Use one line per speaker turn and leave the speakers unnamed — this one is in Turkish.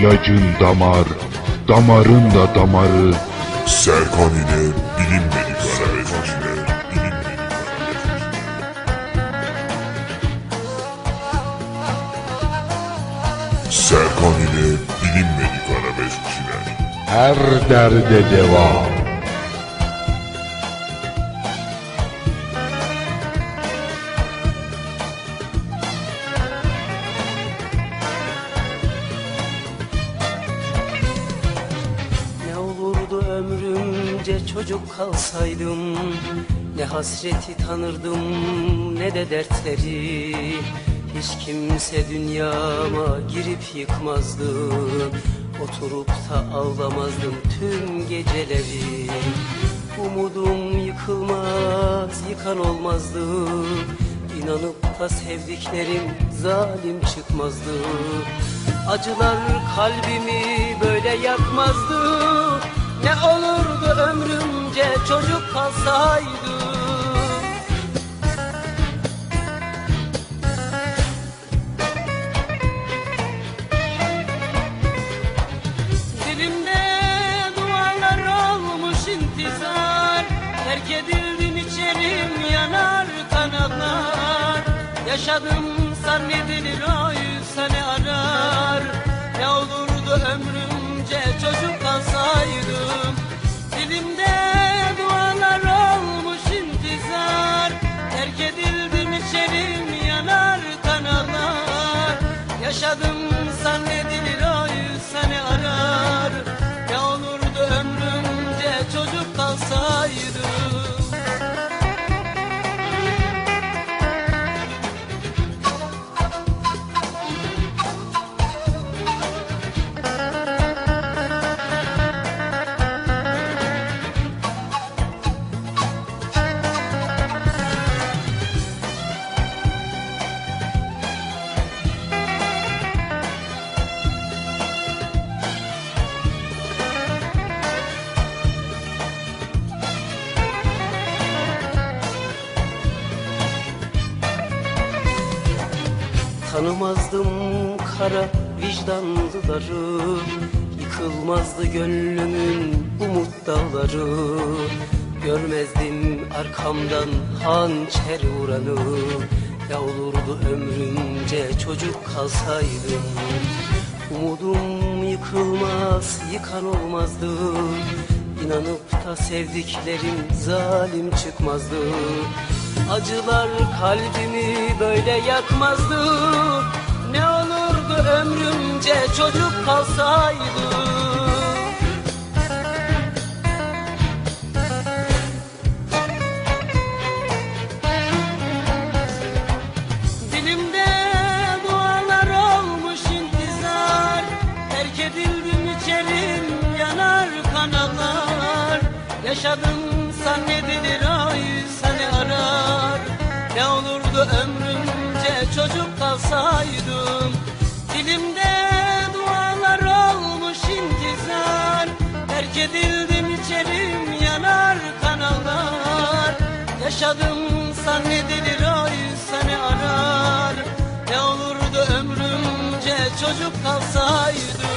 İlacın damar, damarın da damarı.
Serkan ile bilinmedik arabeskçiler. Serkan ile bilinmedik arabeskçiler.
Her derde deva.
Çocuk kalsaydım Ne hasreti tanırdım ne de dertleri. Hiç kimse dünyama girip yıkmazdı Oturup da ağlamazdım tüm geceleri. Umudum yıkılmaz yıkan olmazdı İnanıp da sevdiklerim zalim çıkmazdı. Acılar kalbimi böyle yakmazdı Ne olurdu ömrümce çocuk kalsaydı? Dilimde duvarlar olmuş intizar. Terk edildim içerim yanar kanatlar. Yaşadım zannedilir oy Yaşadım zannedilir Tanımazdım kara vicdanlıları Yıkılmazdı gönlümün umut dağları. Görmezdim arkamdan hançer vuranı Ne olurdu ömrümce çocuk kalsaydım Umudum yıkılmaz yıkan olmazdı. İnanıp da sevdiklerim zalim çıkmazdı Acılar kalbimi böyle yakmazdı. Ne olurdu ömrümce çocuk kalsaydı? Dilimde çocuk kalsaydım Dilimde dualar olmuş intizar Terk edildim içerim yanar kanallar. Yaşadım zannedilir ay seni arar. Ne olurdu ömrümce çocuk kalsaydı